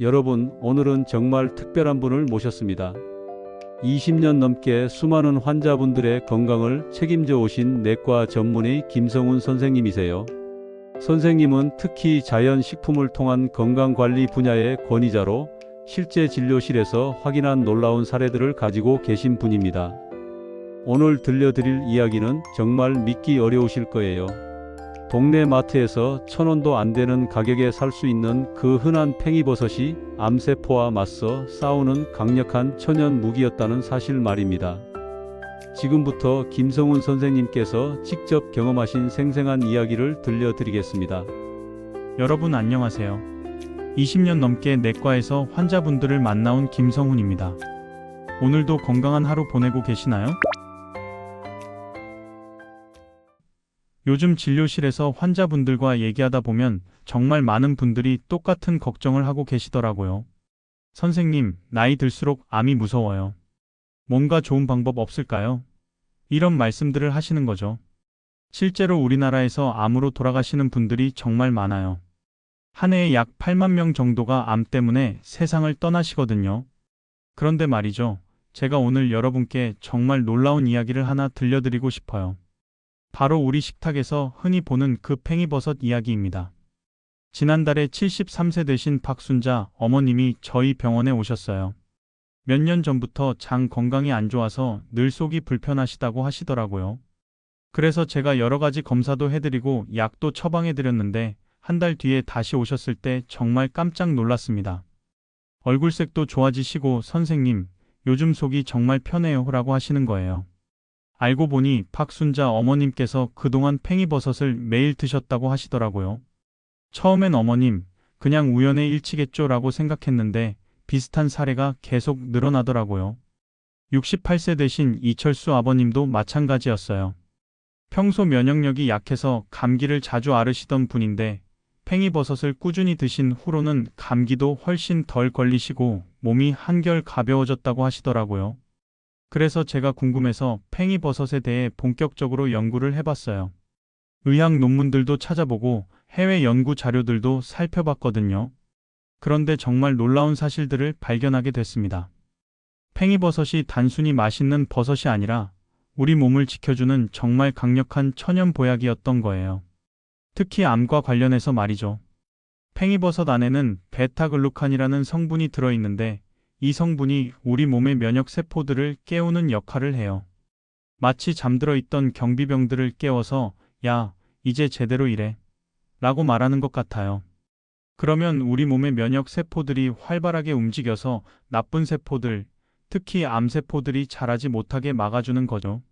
여러분, 오늘은 정말 특별한 분을 모셨습니다. 20년 넘게 수많은 환자분들의 건강을 책임져 오신 내과 전문의 김성훈 선생님이세요. 선생님은 특히 자연식품을 통한 건강관리 분야의 권위자로 실제 진료실에서 확인한 놀라운 사례들을 가지고 계신 분입니다. 오늘 들려드릴 이야기는 정말 믿기 어려우실 거예요. 동네 마트에서 천 원도 안 되는 가격에 살 수 있는 그 흔한 팽이버섯이 암세포와 맞서 싸우는 강력한 천연 무기였다는 사실 말입니다. 지금부터 김성훈 선생님께서 직접 경험하신 생생한 이야기를 들려드리겠습니다. 여러분 안녕하세요. 20년 넘게 내과에서 환자분들을 만나온 김성훈입니다. 오늘도 건강한 하루 보내고 계시나요? 요즘 진료실에서 환자분들과 얘기하다 보면 정말 많은 분들이 똑같은 걱정을 하고 계시더라고요. 선생님, 나이 들수록 암이 무서워요. 뭔가 좋은 방법 없을까요? 이런 말씀들을 하시는 거죠. 실제로 우리나라에서 암으로 돌아가시는 분들이 정말 많아요. 한 해에 약 8만 명 정도가 암 때문에 세상을 떠나시거든요. 그런데 말이죠. 제가 오늘 여러분께 정말 놀라운 이야기를 하나 들려드리고 싶어요. 바로 우리 식탁에서 흔히 보는 그 팽이버섯 이야기입니다. 지난달에 73세 되신 박순자 어머님이 저희 병원에 오셨어요. 몇 년 전부터 장 건강이 안 좋아서 늘 속이 불편하시다고 하시더라고요. 그래서 제가 여러 가지 검사도 해드리고 약도 처방해드렸는데 한 달 뒤에 다시 오셨을 때 정말 깜짝 놀랐습니다. 얼굴색도 좋아지시고 선생님, 요즘 속이 정말 편해요 라고 하시는 거예요. 알고 보니 박순자 어머님께서 그동안 팽이버섯을 매일 드셨다고 하시더라고요. 처음엔 어머님, 그냥 우연의 일치겠죠 라고 생각했는데 비슷한 사례가 계속 늘어나더라고요. 68세 되신 이철수 아버님도 마찬가지였어요. 평소 면역력이 약해서 감기를 자주 앓으시던 분인데 팽이버섯을 꾸준히 드신 후로는 감기도 훨씬 덜 걸리시고 몸이 한결 가벼워졌다고 하시더라고요. 그래서 제가 궁금해서 팽이버섯에 대해 본격적으로 연구를 해봤어요. 의학 논문들도 찾아보고 해외 연구 자료들도 살펴봤거든요. 그런데 정말 놀라운 사실들을 발견하게 됐습니다. 팽이버섯이 단순히 맛있는 버섯이 아니라 우리 몸을 지켜주는 정말 강력한 천연 보약이었던 거예요. 특히 암과 관련해서 말이죠. 팽이버섯 안에는 베타글루칸이라는 성분이 들어있는데 이 성분이 우리 몸의 면역 세포들을 깨우는 역할을 해요. 마치 잠들어 있던 경비병들을 깨워서 야, 이제 제대로 일해. 라고 말하는 것 같아요. 그러면 우리 몸의 면역 세포들이 활발하게 움직여서 나쁜 세포들, 특히 암세포들이 자라지 못하게 막아주는 거죠.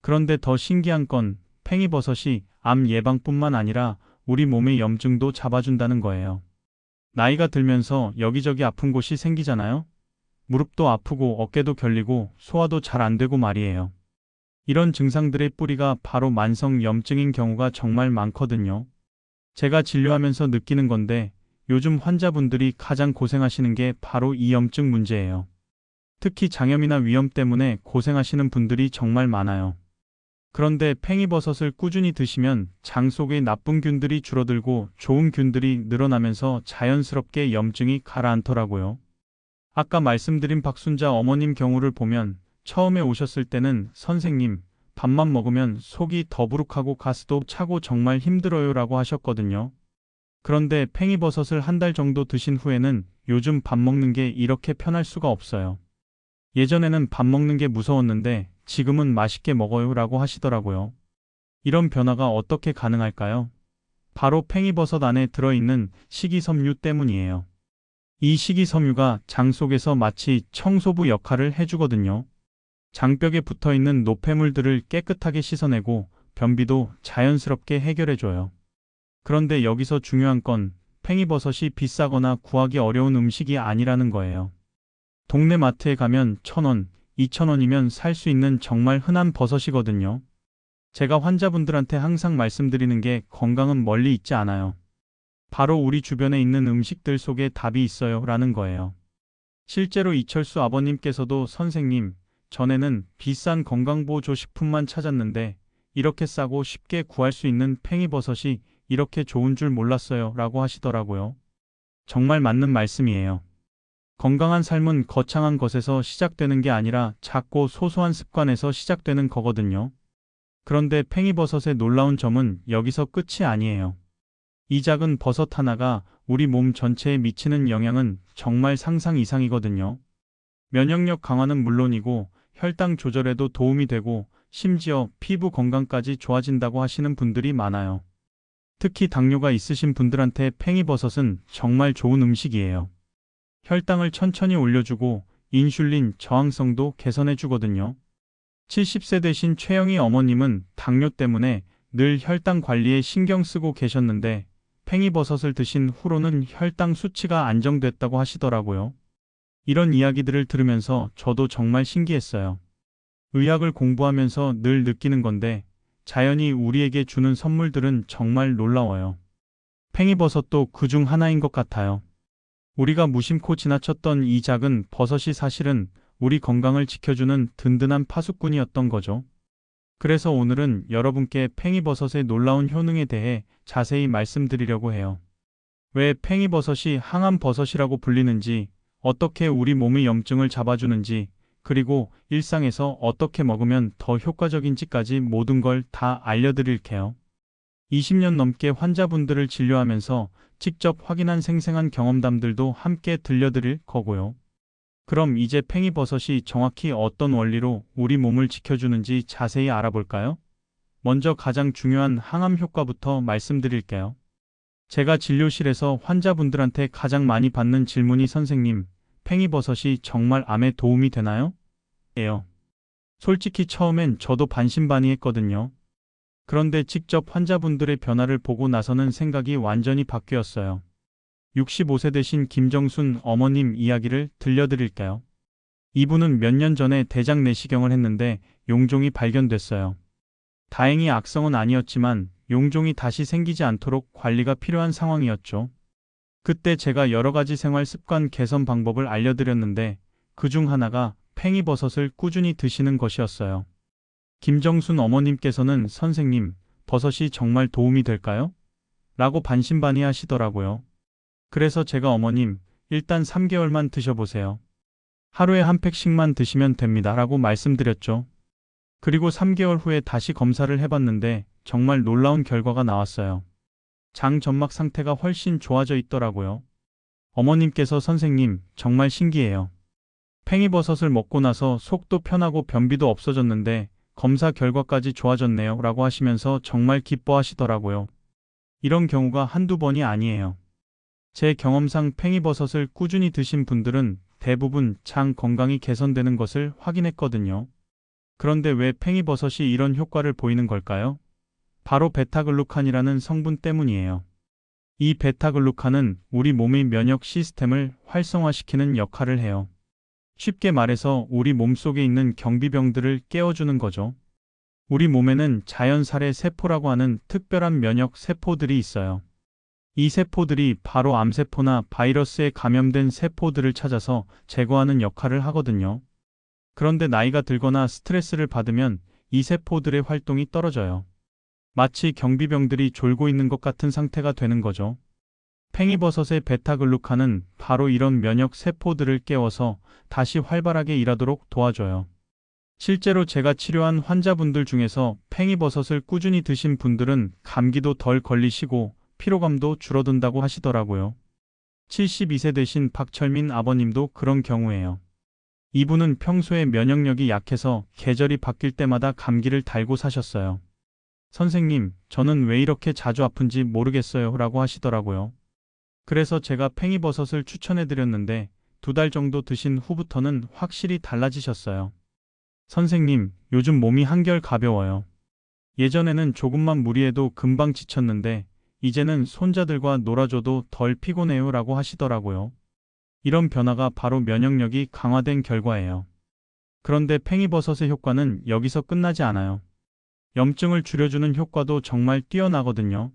그런데 더 신기한 건 팽이버섯이 암 예방뿐만 아니라 우리 몸의 염증도 잡아준다는 거예요. 나이가 들면서 여기저기 아픈 곳이 생기잖아요? 무릎도 아프고 어깨도 결리고 소화도 잘 안 되고 말이에요. 이런 증상들의 뿌리가 바로 만성 염증인 경우가 정말 많거든요. 제가 진료하면서 느끼는 건데 요즘 환자분들이 가장 고생하시는 게 바로 이 염증 문제예요. 특히 장염이나 위염 때문에 고생하시는 분들이 정말 많아요. 그런데 팽이버섯을 꾸준히 드시면 장 속의 나쁜 균들이 줄어들고 좋은 균들이 늘어나면서 자연스럽게 염증이 가라앉더라고요. 아까 말씀드린 박순자 어머님 경우를 보면 처음에 오셨을 때는 선생님, 밥만 먹으면 속이 더부룩하고 가스도 차고 정말 힘들어요 라고 하셨거든요. 그런데 팽이버섯을 한 달 정도 드신 후에는 요즘 밥 먹는 게 이렇게 편할 수가 없어요. 예전에는 밥 먹는 게 무서웠는데 지금은 맛있게 먹어요 라고 하시더라고요. 이런 변화가 어떻게 가능할까요? 바로 팽이버섯 안에 들어있는 식이섬유 때문이에요. 이 식이섬유가 장 속에서 마치 청소부 역할을 해주거든요. 장벽에 붙어 있는 노폐물들을 깨끗하게 씻어내고 변비도 자연스럽게 해결해줘요. 그런데 여기서 중요한 건 팽이버섯이 비싸거나 구하기 어려운 음식이 아니라는 거예요. 동네 마트에 가면 천 원, 이천 원이면 살 수 있는 정말 흔한 버섯이거든요. 제가 환자분들한테 항상 말씀드리는 게 건강은 멀리 있지 않아요. 바로 우리 주변에 있는 음식들 속에 답이 있어요 라는 거예요. 실제로 이철수 아버님께서도 선생님, 전에는 비싼 건강보조식품만 찾았는데 이렇게 싸고 쉽게 구할 수 있는 팽이버섯이 이렇게 좋은 줄 몰랐어요. 라고 하시더라고요. 정말 맞는 말씀이에요. 건강한 삶은 거창한 것에서 시작되는 게 아니라 작고 소소한 습관에서 시작되는 거거든요. 그런데 팽이버섯의 놀라운 점은 여기서 끝이 아니에요. 이 작은 버섯 하나가 우리 몸 전체에 미치는 영향은 정말 상상 이상이거든요. 면역력 강화는 물론이고 혈당 조절에도 도움이 되고 심지어 피부 건강까지 좋아진다고 하시는 분들이 많아요. 특히 당뇨가 있으신 분들한테 팽이버섯은 정말 좋은 음식이에요. 혈당을 천천히 올려주고 인슐린 저항성도 개선해 주거든요. 70세 되신 최영희 어머님은 당뇨 때문에 늘 혈당 관리에 신경 쓰고 계셨는데 팽이버섯을 드신 후로는 혈당 수치가 안정됐다고 하시더라고요. 이런 이야기들을 들으면서 저도 정말 신기했어요. 의학을 공부하면서 늘 느끼는 건데 자연이 우리에게 주는 선물들은 정말 놀라워요. 팽이버섯도 그 중 하나인 것 같아요. 우리가 무심코 지나쳤던 이 작은 버섯이 사실은 우리 건강을 지켜주는 든든한 파수꾼이었던 거죠. 그래서 오늘은 여러분께 팽이버섯의 놀라운 효능에 대해 자세히 말씀드리려고 해요. 왜 팽이버섯이 항암 버섯이라고 불리는지, 어떻게 우리 몸의 염증을 잡아주는지, 그리고 일상에서 어떻게 먹으면 더 효과적인지까지 모든 걸 다 알려드릴게요. 20년 넘게 환자분들을 진료하면서 직접 확인한 생생한 경험담들도 함께 들려드릴 거고요. 그럼 이제 팽이버섯이 정확히 어떤 원리로 우리 몸을 지켜주는지 자세히 알아볼까요? 먼저 가장 중요한 항암 효과부터 말씀드릴게요. 제가 진료실에서 환자분들한테 가장 많이 받는 질문이 선생님, 팽이버섯이 정말 암에 도움이 되나요? 예요. 솔직히 처음엔 저도 반신반의했거든요. 그런데 직접 환자분들의 변화를 보고 나서는 생각이 완전히 바뀌었어요. 65세 되신 김정순 어머님 이야기를 들려드릴까요? 이분은 몇 년 전에 대장 내시경을 했는데 용종이 발견됐어요. 다행히 악성은 아니었지만 용종이 다시 생기지 않도록 관리가 필요한 상황이었죠. 그때 제가 여러 가지 생활 습관 개선 방법을 알려드렸는데 그 중 하나가 팽이버섯을 꾸준히 드시는 것이었어요. 김정순 어머님께서는 선생님, 버섯이 정말 도움이 될까요? 라고 반신반의 하시더라고요. 그래서 제가 어머님, 일단 3개월만 드셔보세요. 하루에 한 팩씩만 드시면 됩니다. 라고 말씀드렸죠. 그리고 3개월 후에 다시 검사를 해봤는데 정말 놀라운 결과가 나왔어요. 장 점막 상태가 훨씬 좋아져 있더라고요. 어머님께서 선생님, 정말 신기해요. 팽이버섯을 먹고 나서 속도 편하고 변비도 없어졌는데 검사 결과까지 좋아졌네요. 라고 하시면서 정말 기뻐하시더라고요. 이런 경우가 한두 번이 아니에요. 제 경험상 팽이버섯을 꾸준히 드신 분들은 대부분 장 건강이 개선되는 것을 확인했거든요. 그런데 왜 팽이버섯이 이런 효과를 보이는 걸까요? 바로 베타글루칸이라는 성분 때문이에요. 이 베타글루칸은 우리 몸의 면역 시스템을 활성화시키는 역할을 해요. 쉽게 말해서 우리 몸속에 있는 경비병들을 깨워주는 거죠. 우리 몸에는 자연살의 세포라고 하는 특별한 면역 세포들이 있어요. 이 세포들이 바로 암세포나 바이러스에 감염된 세포들을 찾아서 제거하는 역할을 하거든요. 그런데 나이가 들거나 스트레스를 받으면 이 세포들의 활동이 떨어져요. 마치 경비병들이 졸고 있는 것 같은 상태가 되는 거죠. 팽이버섯의 베타글루칸은 바로 이런 면역 세포들을 깨워서 다시 활발하게 일하도록 도와줘요. 실제로 제가 치료한 환자분들 중에서 팽이버섯을 꾸준히 드신 분들은 감기도 덜 걸리시고 피로감도 줄어든다고 하시더라고요. 72세 되신 박철민 아버님도 그런 경우예요. 이분은 평소에 면역력이 약해서 계절이 바뀔 때마다 감기를 달고 사셨어요. 선생님, 저는 왜 이렇게 자주 아픈지 모르겠어요. 라고 하시더라고요. 그래서 제가 팽이버섯을 추천해 드렸는데 두 달 정도 드신 후부터는 확실히 달라지셨어요. 선생님, 요즘 몸이 한결 가벼워요. 예전에는 조금만 무리해도 금방 지쳤는데 이제는 손자들과 놀아줘도 덜 피곤해요 라고 하시더라고요. 이런 변화가 바로 면역력이 강화된 결과예요. 그런데 팽이버섯의 효과는 여기서 끝나지 않아요. 염증을 줄여주는 효과도 정말 뛰어나거든요.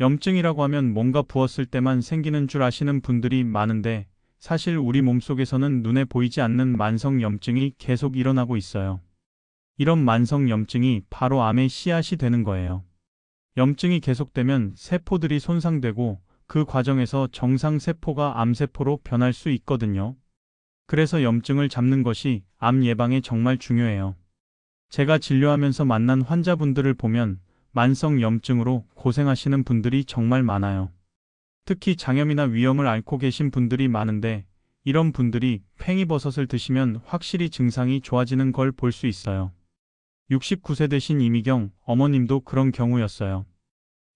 염증이라고 하면 뭔가 부었을 때만 생기는 줄 아시는 분들이 많은데 사실 우리 몸속에서는 눈에 보이지 않는 만성 염증이 계속 일어나고 있어요. 이런 만성 염증이 바로 암의 씨앗이 되는 거예요. 염증이 계속되면 세포들이 손상되고 그 과정에서 정상 세포가 암세포로 변할 수 있거든요. 그래서 염증을 잡는 것이 암 예방에 정말 중요해요. 제가 진료하면서 만난 환자분들을 보면 만성 염증으로 고생하시는 분들이 정말 많아요. 특히 장염이나 위염을 앓고 계신 분들이 많은데 이런 분들이 팽이버섯을 드시면 확실히 증상이 좋아지는 걸 볼 수 있어요. 69세 되신 이미경 어머님도 그런 경우였어요.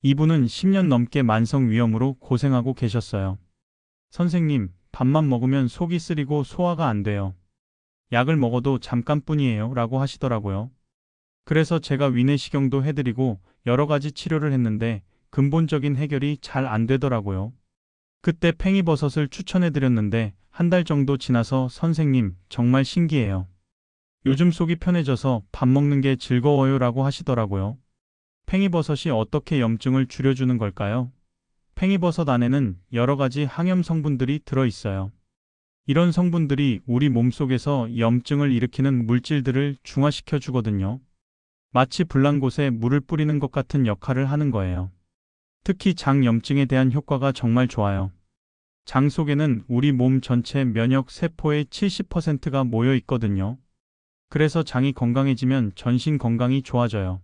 이분은 10년 넘게 만성 위염으로 고생하고 계셨어요. 선생님, 밥만 먹으면 속이 쓰리고 소화가 안 돼요. 약을 먹어도 잠깐뿐이에요. 라고 하시더라고요. 그래서 제가 위내시경도 해드리고 여러 가지 치료를 했는데 근본적인 해결이 잘 안 되더라고요. 그때 팽이버섯을 추천해드렸는데 한 달 정도 지나서 선생님, 정말 신기해요. 요즘 속이 편해져서 밥 먹는 게 즐거워요 라고 하시더라고요. 팽이버섯이 어떻게 염증을 줄여주는 걸까요? 팽이버섯 안에는 여러 가지 항염 성분들이 들어있어요. 이런 성분들이 우리 몸속에서 염증을 일으키는 물질들을 중화시켜 주거든요. 마치 불난 곳에 물을 뿌리는 것 같은 역할을 하는 거예요. 특히 장 염증에 대한 효과가 정말 좋아요. 장 속에는 우리 몸 전체 면역 세포의 70%가 모여 있거든요. 그래서 장이 건강해지면 전신 건강이 좋아져요.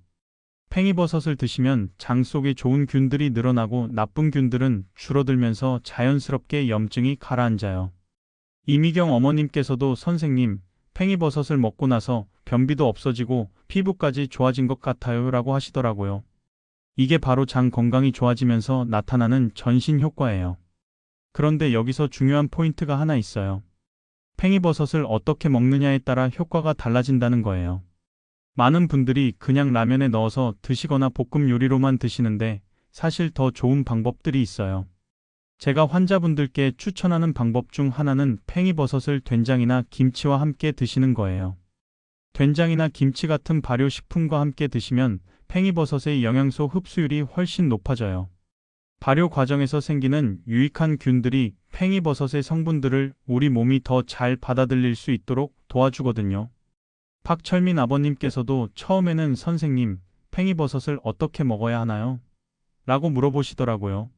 팽이버섯을 드시면 장 속에 좋은 균들이 늘어나고 나쁜 균들은 줄어들면서 자연스럽게 염증이 가라앉아요. 이미경 어머님께서도 선생님, 팽이버섯을 먹고 나서 변비도 없어지고 피부까지 좋아진 것 같아요 라고 하시더라고요. 이게 바로 장 건강이 좋아지면서 나타나는 전신 효과예요. 그런데 여기서 중요한 포인트가 하나 있어요. 팽이버섯을 어떻게 먹느냐에 따라 효과가 달라진다는 거예요. 많은 분들이 그냥 라면에 넣어서 드시거나 볶음 요리로만 드시는데 사실 더 좋은 방법들이 있어요. 제가 환자분들께 추천하는 방법 중 하나는 팽이버섯을 된장이나 김치와 함께 드시는 거예요. 된장이나 김치 같은 발효식품과 함께 드시면 팽이버섯의 영양소 흡수율이 훨씬 높아져요. 발효 과정에서 생기는 유익한 균들이 팽이버섯의 성분들을 우리 몸이 더 잘 받아들일 수 있도록 도와주거든요. 박철민 아버님께서도 처음에는 선생님, 팽이버섯을 어떻게 먹어야 하나요? 라고 물어보시더라고요.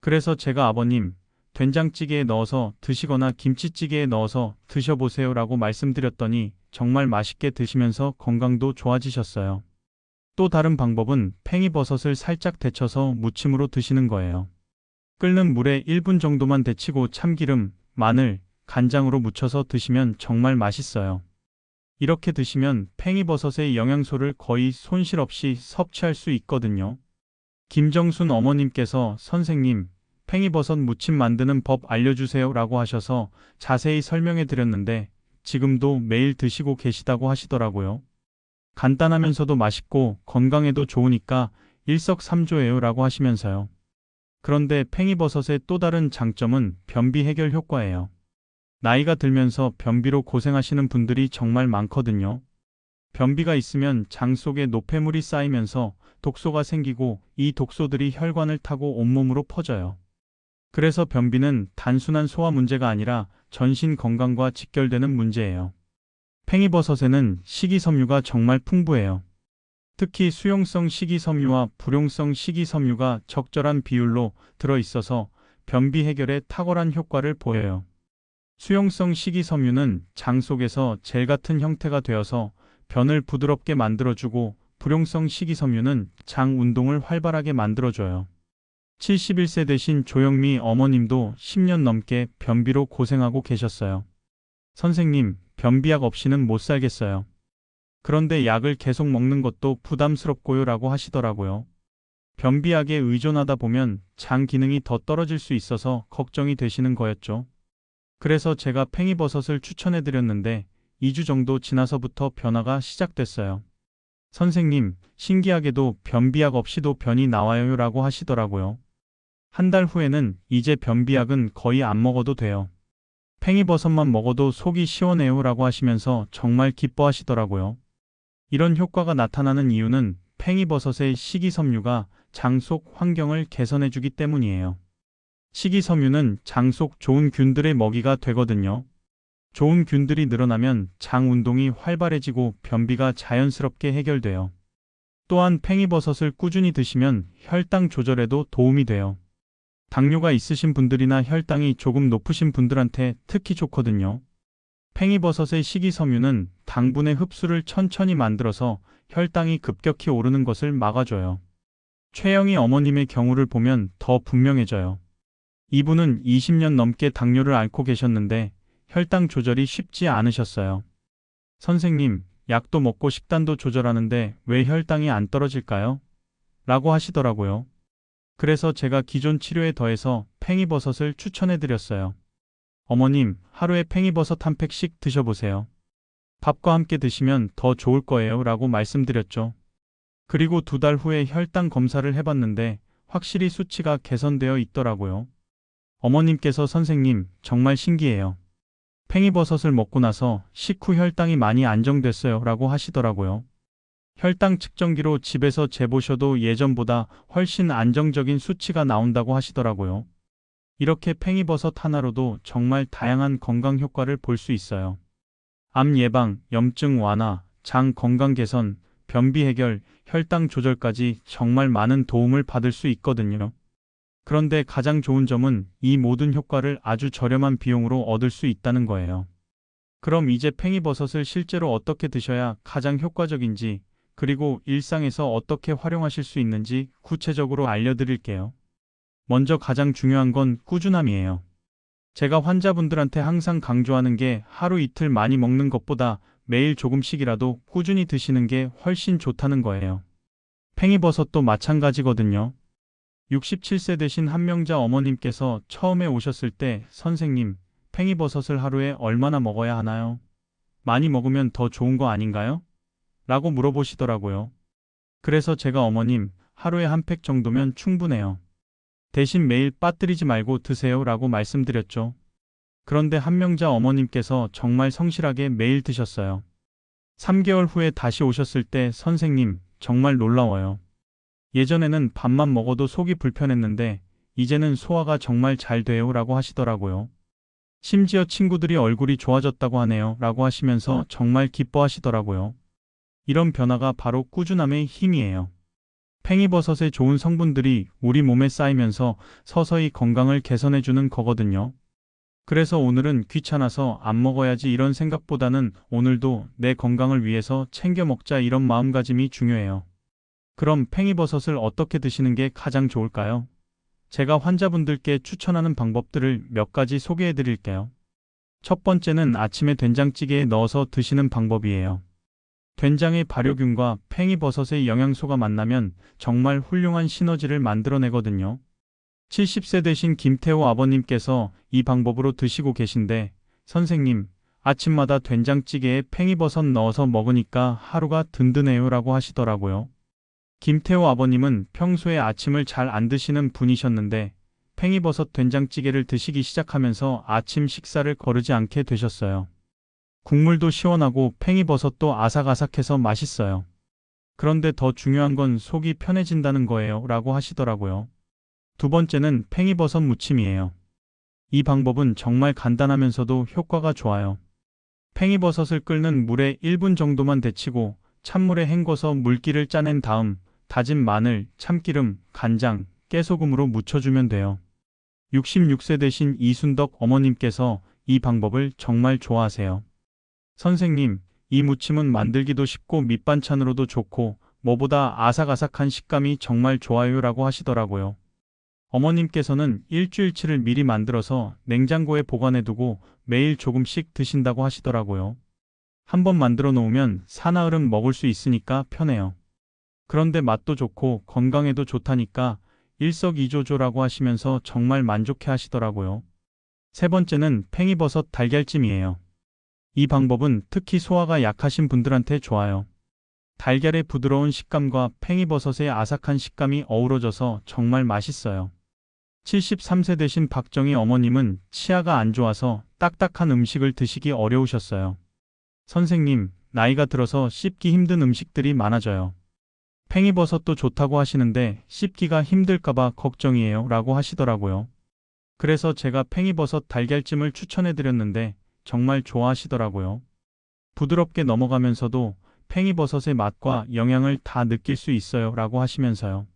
그래서 제가 아버님, 된장찌개에 넣어서 드시거나 김치찌개에 넣어서 드셔보세요 라고 말씀드렸더니 정말 맛있게 드시면서 건강도 좋아지셨어요. 또 다른 방법은 팽이버섯을 살짝 데쳐서 무침으로 드시는 거예요. 끓는 물에 1분 정도만 데치고 참기름, 마늘, 간장으로 무쳐서 드시면 정말 맛있어요. 이렇게 드시면 팽이버섯의 영양소를 거의 손실 없이 섭취할 수 있거든요. 김정순 어머님께서 선생님, 팽이버섯 무침 만드는 법 알려주세요 라고 하셔서 자세히 설명해 드렸는데 지금도 매일 드시고 계시다고 하시더라고요. 간단하면서도 맛있고 건강에도 좋으니까 일석삼조예요 라고 하시면서요. 그런데 팽이버섯의 또 다른 장점은 변비 해결 효과예요. 나이가 들면서 변비로 고생하시는 분들이 정말 많거든요. 변비가 있으면 장 속에 노폐물이 쌓이면서 독소가 생기고 이 독소들이 혈관을 타고 온몸으로 퍼져요. 그래서 변비는 단순한 소화 문제가 아니라 전신 건강과 직결되는 문제예요. 팽이버섯에는 식이섬유가 정말 풍부해요. 특히 수용성 식이섬유와 불용성 식이섬유가 적절한 비율로 들어있어서 변비 해결에 탁월한 효과를 보여요. 수용성 식이섬유는 장 속에서 젤 같은 형태가 되어서 변을 부드럽게 만들어주고 불용성 식이섬유는 장 운동을 활발하게 만들어줘요. 71세 되신 조영미 어머님도 10년 넘게 변비로 고생하고 계셨어요. 선생님, 변비약 없이는 못 살겠어요. 그런데 약을 계속 먹는 것도 부담스럽고요 라고 하시더라고요. 변비약에 의존하다 보면 장 기능이 더 떨어질 수 있어서 걱정이 되시는 거였죠. 그래서 제가 팽이버섯을 추천해 드렸는데 2주 정도 지나서부터 변화가 시작됐어요. 선생님, 신기하게도 변비약 없이도 변이 나와요 라고 하시더라고요. 한 달 후에는 이제 변비약은 거의 안 먹어도 돼요. 팽이버섯만 먹어도 속이 시원해요 라고 하시면서 정말 기뻐하시더라고요. 이런 효과가 나타나는 이유는 팽이버섯의 식이섬유가 장 속 환경을 개선해주기 때문이에요. 식이섬유는 장 속 좋은 균들의 먹이가 되거든요. 좋은 균들이 늘어나면 장 운동이 활발해지고 변비가 자연스럽게 해결돼요. 또한 팽이버섯을 꾸준히 드시면 혈당 조절에도 도움이 돼요. 당뇨가 있으신 분들이나 혈당이 조금 높으신 분들한테 특히 좋거든요. 팽이버섯의 식이섬유는 당분의 흡수를 천천히 만들어서 혈당이 급격히 오르는 것을 막아줘요. 최영희 어머님의 경우를 보면 더 분명해져요. 이분은 20년 넘게 당뇨를 앓고 계셨는데 혈당 조절이 쉽지 않으셨어요. 선생님, 약도 먹고 식단도 조절하는데 왜 혈당이 안 떨어질까요? 라고 하시더라고요. 그래서 제가 기존 치료에 더해서 팽이버섯을 추천해 드렸어요. 어머님, 하루에 팽이버섯 한 팩씩 드셔보세요. 밥과 함께 드시면 더 좋을 거예요. 라고 말씀드렸죠. 그리고 두 달 후에 혈당 검사를 해봤는데 확실히 수치가 개선되어 있더라고요. 어머님께서 선생님, 정말 신기해요. 팽이버섯을 먹고 나서 식후 혈당이 많이 안정됐어요. 라고 하시더라고요. 혈당 측정기로 집에서 재보셔도 예전보다 훨씬 안정적인 수치가 나온다고 하시더라고요. 이렇게 팽이버섯 하나로도 정말 다양한 건강 효과를 볼 수 있어요. 암 예방, 염증 완화, 장 건강 개선, 변비 해결, 혈당 조절까지 정말 많은 도움을 받을 수 있거든요. 그런데 가장 좋은 점은 이 모든 효과를 아주 저렴한 비용으로 얻을 수 있다는 거예요. 그럼 이제 팽이버섯을 실제로 어떻게 드셔야 가장 효과적인지, 그리고 일상에서 어떻게 활용하실 수 있는지 구체적으로 알려드릴게요. 먼저 가장 중요한 건 꾸준함이에요. 제가 환자분들한테 항상 강조하는 게 하루 이틀 많이 먹는 것보다 매일 조금씩이라도 꾸준히 드시는 게 훨씬 좋다는 거예요. 팽이버섯도 마찬가지거든요. 67세 되신 한명자 어머님께서 처음에 오셨을 때 선생님, 팽이버섯을 하루에 얼마나 먹어야 하나요? 많이 먹으면 더 좋은 거 아닌가요? 라고 물어보시더라고요. 그래서 제가 어머님, 하루에 한 팩 정도면 충분해요. 대신 매일 빠뜨리지 말고 드세요 라고 말씀드렸죠. 그런데 한명자 어머님께서 정말 성실하게 매일 드셨어요. 3개월 후에 다시 오셨을 때 선생님, 정말 놀라워요. 예전에는 밥만 먹어도 속이 불편했는데 이제는 소화가 정말 잘 돼요 라고 하시더라고요. 심지어 친구들이 얼굴이 좋아졌다고 하네요 라고 하시면서 정말 기뻐하시더라고요. 이런 변화가 바로 꾸준함의 힘이에요. 팽이버섯의 좋은 성분들이 우리 몸에 쌓이면서 서서히 건강을 개선해주는 거거든요. 그래서 오늘은 귀찮아서 안 먹어야지 이런 생각보다는 오늘도 내 건강을 위해서 챙겨 먹자 이런 마음가짐이 중요해요. 그럼 팽이버섯을 어떻게 드시는 게 가장 좋을까요? 제가 환자분들께 추천하는 방법들을 몇 가지 소개해 드릴게요. 첫 번째는 아침에 된장찌개에 넣어서 드시는 방법이에요. 된장의 발효균과 팽이버섯의 영양소가 만나면 정말 훌륭한 시너지를 만들어내거든요. 70세 되신 김태호 아버님께서 이 방법으로 드시고 계신데, 선생님, 아침마다 된장찌개에 팽이버섯 넣어서 먹으니까 하루가 든든해요 라고 하시더라고요. 김태호 아버님은 평소에 아침을 잘 안 드시는 분이셨는데, 팽이버섯 된장찌개를 드시기 시작하면서 아침 식사를 거르지 않게 되셨어요. 국물도 시원하고 팽이버섯도 아삭아삭해서 맛있어요. 그런데 더 중요한 건 속이 편해진다는 거예요. 라고 하시더라고요. 두 번째는 팽이버섯 무침이에요. 이 방법은 정말 간단하면서도 효과가 좋아요. 팽이버섯을 끓는 물에 1분 정도만 데치고 찬물에 헹궈서 물기를 짜낸 다음 다진 마늘, 참기름, 간장, 깨소금으로 무쳐주면 돼요. 66세 되신 이순덕 어머님께서 이 방법을 정말 좋아하세요. 선생님, 이 무침은 만들기도 쉽고 밑반찬으로도 좋고 뭐보다 아삭아삭한 식감이 정말 좋아요 라고 하시더라고요. 어머님께서는 일주일치를 미리 만들어서 냉장고에 보관해두고 매일 조금씩 드신다고 하시더라고요. 한번 만들어 놓으면 사나흘은 먹을 수 있으니까 편해요. 그런데 맛도 좋고 건강에도 좋다니까 일석이조조라고 하시면서 정말 만족해 하시더라고요. 세 번째는 팽이버섯 달걀찜이에요. 이 방법은 특히 소화가 약하신 분들한테 좋아요. 달걀의 부드러운 식감과 팽이버섯의 아삭한 식감이 어우러져서 정말 맛있어요. 73세 되신 박정희 어머님은 치아가 안 좋아서 딱딱한 음식을 드시기 어려우셨어요. 선생님, 나이가 들어서 씹기 힘든 음식들이 많아져요. 팽이버섯도 좋다고 하시는데 씹기가 힘들까봐 걱정이에요 라고 하시더라고요. 그래서 제가 팽이버섯 달걀찜을 추천해 드렸는데 정말 좋아하시더라고요. 부드럽게 넘어가면서도 팽이버섯의 맛과 영양을 다 느낄 수 있어요 라고 하시면서요.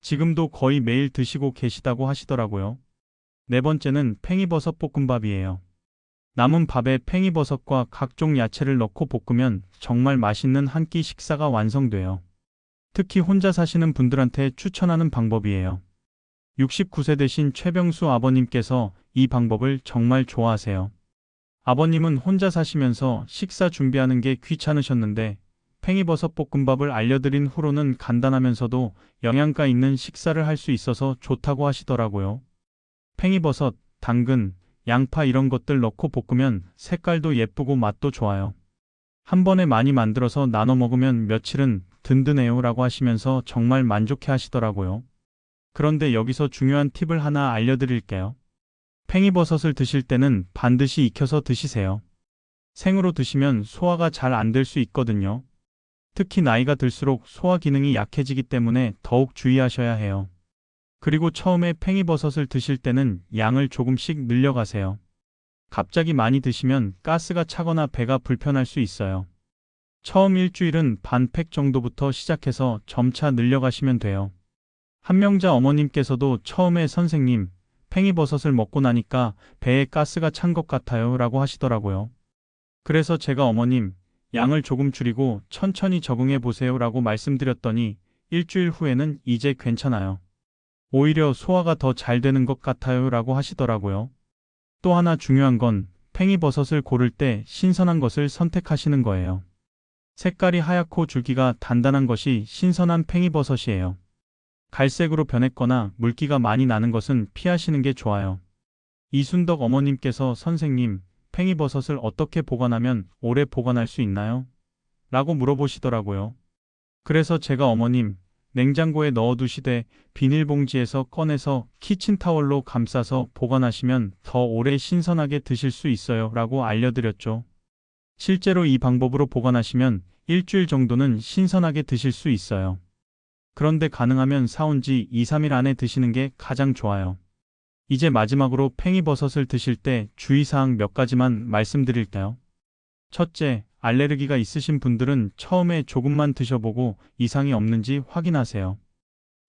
지금도 거의 매일 드시고 계시다고 하시더라고요. 네 번째는 팽이버섯 볶음밥이에요. 남은 밥에 팽이버섯과 각종 야채를 넣고 볶으면 정말 맛있는 한 끼 식사가 완성돼요. 특히 혼자 사시는 분들한테 추천하는 방법이에요. 69세 되신 최병수 아버님께서 이 방법을 정말 좋아하세요. 아버님은 혼자 사시면서 식사 준비하는 게 귀찮으셨는데 팽이버섯 볶음밥을 알려드린 후로는 간단하면서도 영양가 있는 식사를 할 수 있어서 좋다고 하시더라고요. 팽이버섯, 당근, 양파 이런 것들 넣고 볶으면 색깔도 예쁘고 맛도 좋아요. 한 번에 많이 만들어서 나눠 먹으면 며칠은 든든해요 라고 하시면서 정말 만족해 하시더라고요. 그런데 여기서 중요한 팁을 하나 알려드릴게요. 팽이버섯을 드실 때는 반드시 익혀서 드시세요. 생으로 드시면 소화가 잘 안 될 수 있거든요. 특히 나이가 들수록 소화 기능이 약해지기 때문에 더욱 주의하셔야 해요. 그리고 처음에 팽이버섯을 드실 때는 양을 조금씩 늘려가세요. 갑자기 많이 드시면 가스가 차거나 배가 불편할 수 있어요. 처음 일주일은 반 팩 정도부터 시작해서 점차 늘려가시면 돼요. 한명자 어머님께서도 처음에 선생님, 팽이버섯을 먹고 나니까 배에 가스가 찬 것 같아요 라고 하시더라고요. 그래서 제가 어머님, 양을 조금 줄이고 천천히 적응해 보세요 라고 말씀드렸더니 일주일 후에는 이제 괜찮아요. 오히려 소화가 더 잘 되는 것 같아요 라고 하시더라고요. 또 하나 중요한 건 팽이버섯을 고를 때 신선한 것을 선택하시는 거예요. 색깔이 하얗고 줄기가 단단한 것이 신선한 팽이버섯이에요. 갈색으로 변했거나 물기가 많이 나는 것은 피하시는 게 좋아요. 이순덕 어머님께서 선생님, 팽이버섯을 어떻게 보관하면 오래 보관할 수 있나요? 라고 물어보시더라고요. 그래서 제가 어머님, 냉장고에 넣어두시되 비닐봉지에서 꺼내서 키친타월로 감싸서 보관하시면 더 오래 신선하게 드실 수 있어요. 라고 알려드렸죠. 실제로 이 방법으로 보관하시면 일주일 정도는 신선하게 드실 수 있어요. 그런데 가능하면 사온 지 2, 3일 안에 드시는 게 가장 좋아요. 이제 마지막으로 팽이버섯을 드실 때 주의사항 몇 가지만 말씀드릴게요. 첫째, 알레르기가 있으신 분들은 처음에 조금만 드셔보고 이상이 없는지 확인하세요.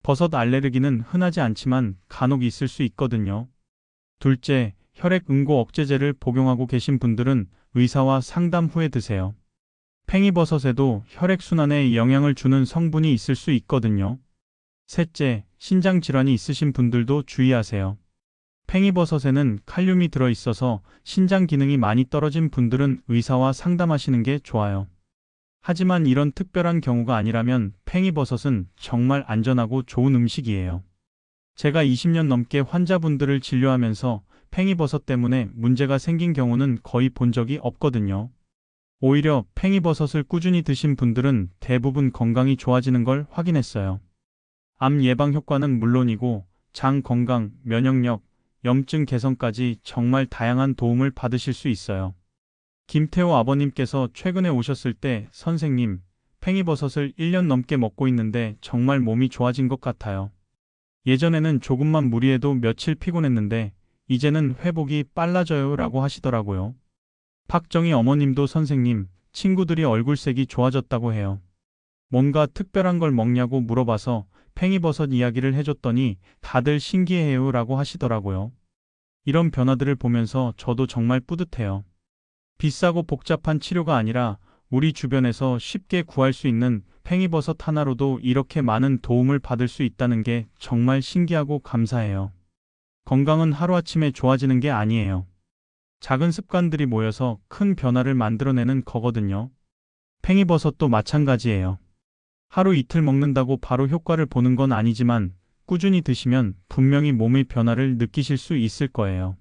버섯 알레르기는 흔하지 않지만 간혹 있을 수 있거든요. 둘째, 혈액 응고 억제제를 복용하고 계신 분들은 의사와 상담 후에 드세요. 팽이버섯에도 혈액순환에 영향을 주는 성분이 있을 수 있거든요. 셋째, 신장 질환이 있으신 분들도 주의하세요. 팽이버섯에는 칼륨이 들어있어서 신장 기능이 많이 떨어진 분들은 의사와 상담하시는 게 좋아요. 하지만 이런 특별한 경우가 아니라면 팽이버섯은 정말 안전하고 좋은 음식이에요. 제가 20년 넘게 환자분들을 진료하면서 팽이버섯 때문에 문제가 생긴 경우는 거의 본 적이 없거든요. 오히려 팽이버섯을 꾸준히 드신 분들은 대부분 건강이 좋아지는 걸 확인했어요. 암 예방 효과는 물론이고 장 건강, 면역력, 염증 개선까지 정말 다양한 도움을 받으실 수 있어요. 김태호 아버님께서 최근에 오셨을 때 선생님, 팽이버섯을 1년 넘게 먹고 있는데 정말 몸이 좋아진 것 같아요. 예전에는 조금만 무리해도 며칠 피곤했는데 이제는 회복이 빨라져요 라고 하시더라고요. 박정희 어머님도 선생님, 친구들이 얼굴색이 좋아졌다고 해요. 뭔가 특별한 걸 먹냐고 물어봐서 팽이버섯 이야기를 해줬더니 다들 신기해요 라고 하시더라고요. 이런 변화들을 보면서 저도 정말 뿌듯해요. 비싸고 복잡한 치료가 아니라 우리 주변에서 쉽게 구할 수 있는 팽이버섯 하나로도 이렇게 많은 도움을 받을 수 있다는 게 정말 신기하고 감사해요. 건강은 하루아침에 좋아지는 게 아니에요. 작은 습관들이 모여서 큰 변화를 만들어내는 거거든요. 팽이버섯도 마찬가지예요. 하루 이틀 먹는다고 바로 효과를 보는 건 아니지만 꾸준히 드시면 분명히 몸의 변화를 느끼실 수 있을 거예요.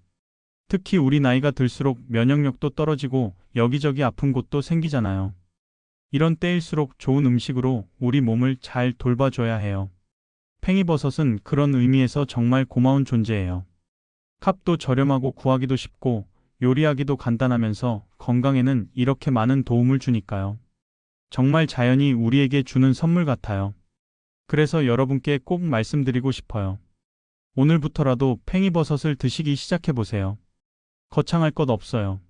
특히 우리 나이가 들수록 면역력도 떨어지고 여기저기 아픈 곳도 생기잖아요. 이런 때일수록 좋은 음식으로 우리 몸을 잘 돌봐줘야 해요. 팽이버섯은 그런 의미에서 정말 고마운 존재예요. 값도 저렴하고 구하기도 쉽고 요리하기도 간단하면서 건강에는 이렇게 많은 도움을 주니까요. 정말 자연이 우리에게 주는 선물 같아요. 그래서 여러분께 꼭 말씀드리고 싶어요. 오늘부터라도 팽이버섯을 드시기 시작해보세요. 거창할 것 없어요.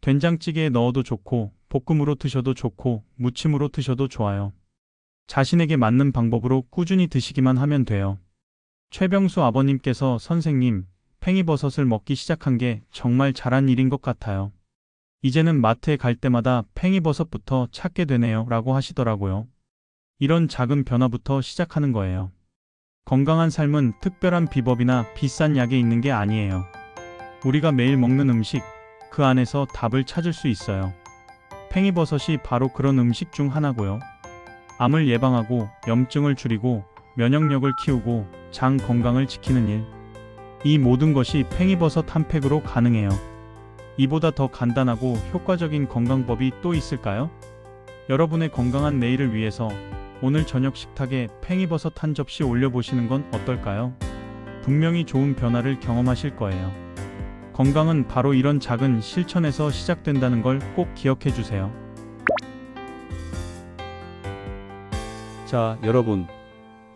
된장찌개에 넣어도 좋고, 볶음으로 드셔도 좋고, 무침으로 드셔도 좋아요. 자신에게 맞는 방법으로 꾸준히 드시기만 하면 돼요. 최병수 아버님께서 선생님, 팽이버섯을 먹기 시작한 게 정말 잘한 일인 것 같아요. 이제는 마트에 갈 때마다 팽이버섯부터 찾게 되네요. 라고 하시더라고요. 이런 작은 변화부터 시작하는 거예요. 건강한 삶은 특별한 비법이나 비싼 약에 있는 게 아니에요. 우리가 매일 먹는 음식, 그 안에서 답을 찾을 수 있어요. 팽이버섯이 바로 그런 음식 중 하나고요. 암을 예방하고 염증을 줄이고 면역력을 키우고 장 건강을 지키는 일. 이 모든 것이 팽이버섯 한 팩으로 가능해요. 이보다 더 간단하고 효과적인 건강법이 또 있을까요? 여러분의 건강한 내일을 위해서 오늘 저녁 식탁에 팽이버섯 한 접시 올려보시는 건 어떨까요? 분명히 좋은 변화를 경험하실 거예요. 건강은 바로 이런 작은 실천에서 시작된다는 걸 꼭 기억해 주세요. 자, 여러분.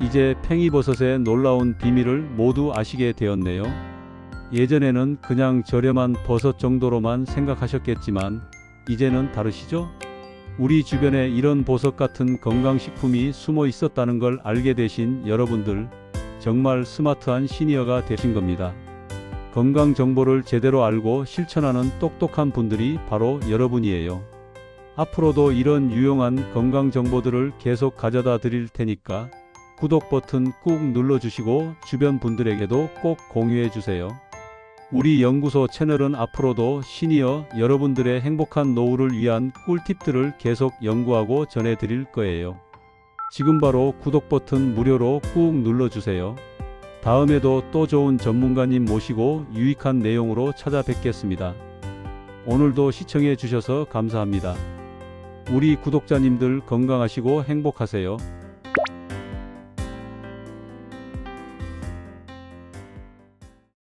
이제 팽이버섯의 놀라운 비밀을 모두 아시게 되었네요. 예전에는 그냥 저렴한 버섯 정도로만 생각하셨겠지만, 이제는 다르시죠? 우리 주변에 이런 보석 같은 건강식품이 숨어 있었다는 걸 알게 되신 여러분들, 정말 스마트한 시니어가 되신 겁니다. 건강 정보를 제대로 알고 실천하는 똑똑한 분들이 바로 여러분이에요. 앞으로도 이런 유용한 건강 정보들을 계속 가져다 드릴 테니까 구독 버튼 꾹 눌러주시고 주변 분들에게도 꼭 공유해 주세요. 우리 연구소 채널은 앞으로도 시니어 여러분들의 행복한 노후를 위한 꿀팁들을 계속 연구하고 전해드릴 거예요. 지금 바로 구독 버튼 무료로 꾹 눌러주세요. 다음에도 또 좋은 전문가님 모시고 유익한 내용으로 찾아뵙겠습니다. 오늘도 시청해 주셔서 감사합니다. 우리 구독자님들 건강하시고 행복하세요.